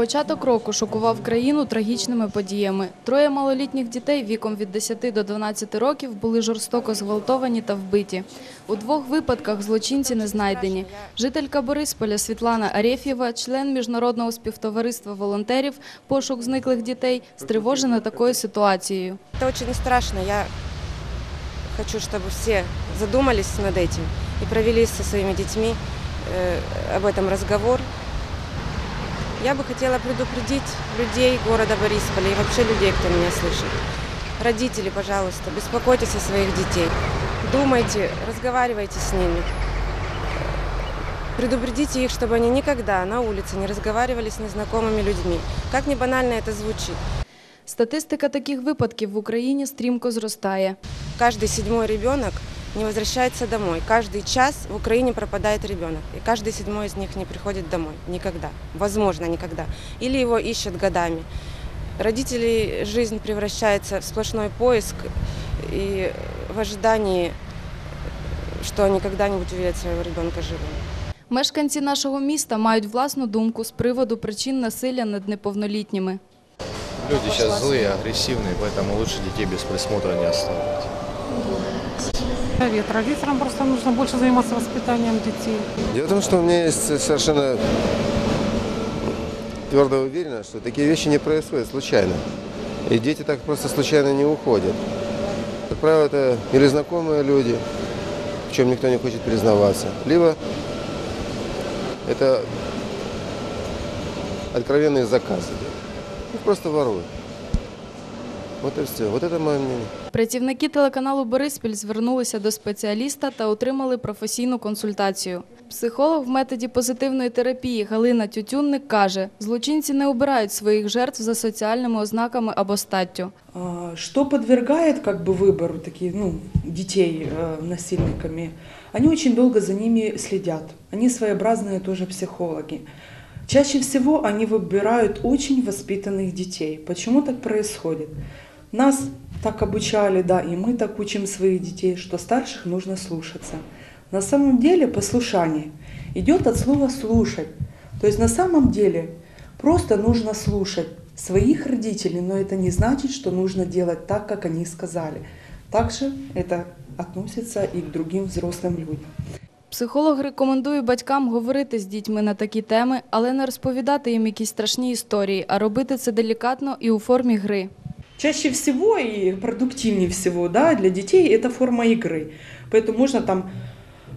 Початок року шокував країну трагічними подіями. Троє малолітніх дітей віком від 10 до 12 років були жорстоко зґвалтовані та вбиті. У двох випадках злочинці не знайдені. Жителька Борисполя Світлана Арєфєва, член міжнародного співтовариства волонтерів «Пошук зниклих дітей, стривожена такою ситуацією. Это очень страшно. Я хочу, чтобы все задумались над этим и провели со своими детьми э, об этом разговор. Я бы хотела предупредить людей города Борисполя и вообще людей, кто меня слышит. Родители, пожалуйста, беспокойтесь о своих детей. Думайте, разговаривайте с ними. Предупредите их, чтобы они никогда на улице не разговаривали с незнакомыми людьми. Как ни банально это звучит. Статистика таких випадків в Україні стрімко зростає. Каждый седьмой ребенок не возвращается домой. Каждый час в Украине пропадает ребенок. И каждый седьмой из них не приходит домой. Никогда. Возможно, никогда. Или его ищут годами. Родителей жизнь превращается в сплошной поиск и в ожидании, что они когда-нибудь увидят своего ребенка живым. Мешканці нашого міста мають власну думку з приводу причин насилля над неповнолітніми. Люди сейчас злые, агрессивные, поэтому лучше детей без присмотра не оставлять. Совет. Родителям просто нужно больше заниматься воспитанием детей. Дело в том, что у меня есть совершенно твердая уверенность, что такие вещи не происходят случайно. И дети так просто случайно не уходят. Как правило, это или знакомые люди, в чем никто не хочет признаваться, либо это откровенные заказы. Их просто воруют. Вот и все. Вот это мое мнение. Працівники телеканалу Бориспіль звернулися до спеціаліста та отримали професійну консультацію. Психолог в методі позитивної терапії Галина Тютюнник каже, злочинці не обирають своїх жертв за соціальними ознаками або статтю. А, Что подвергает как бы выбору таких ну, детей э, насильниками? Они очень долго за ними следят. Они своеобразные тоже психологи. Чаще всего они выбирают очень воспитанных детей. Почему так происходит? Нас так обучали, да, и мы так учим своих детей, что старших нужно слушаться. На самом деле послушание идет от слова слушать. То есть на самом деле просто нужно слушать своих родителей, но это не значит, что нужно делать так, как они сказали. Также это относится и к другим взрослым людям. Психолог рекомендує батькам говорити з дітьми на такі теми, але не розповідати їм якісь страшні історії, а робити це делікатно і у формі гри. Чаще всего и продуктивнее всего да, для детей это форма игры. Поэтому можно там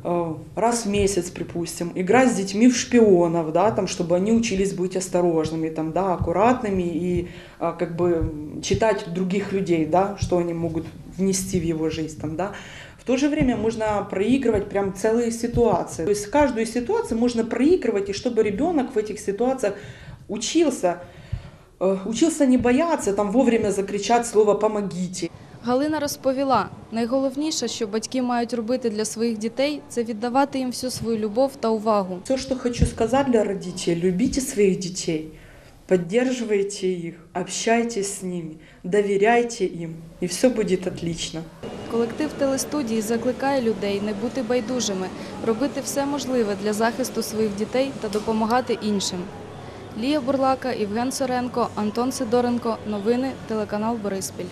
э, раз в месяц, припустим, играть с детьми в шпионов, да, там, чтобы они учились быть осторожными, там, да, аккуратными и а, как бы читать других людей, да, что они могут внести в его жизнь. Там, да. В то же время можно проигрывать прям целые ситуации. То есть каждую ситуацию можно проигрывать, и чтобы ребенок в этих ситуациях учился, учился не бояться, там вовремя закричать слово «помогите». Галина розповіла, найголовніше, що батьки мають робити для своїх дітей, це віддавати їм всю свою любов та увагу. Все, что хочу сказать для родителей, любите своих детей, поддерживайте их, общайтесь с ними, доверяйте им, и все будет отлично. Колектив телестудії закликає людей не бути байдужими, робити все можливе для захисту своїх дітей та допомагати іншим. Лія Бурлака, Євген Соренко, Антон Сидоренко. Новини телеканал Бориспіль.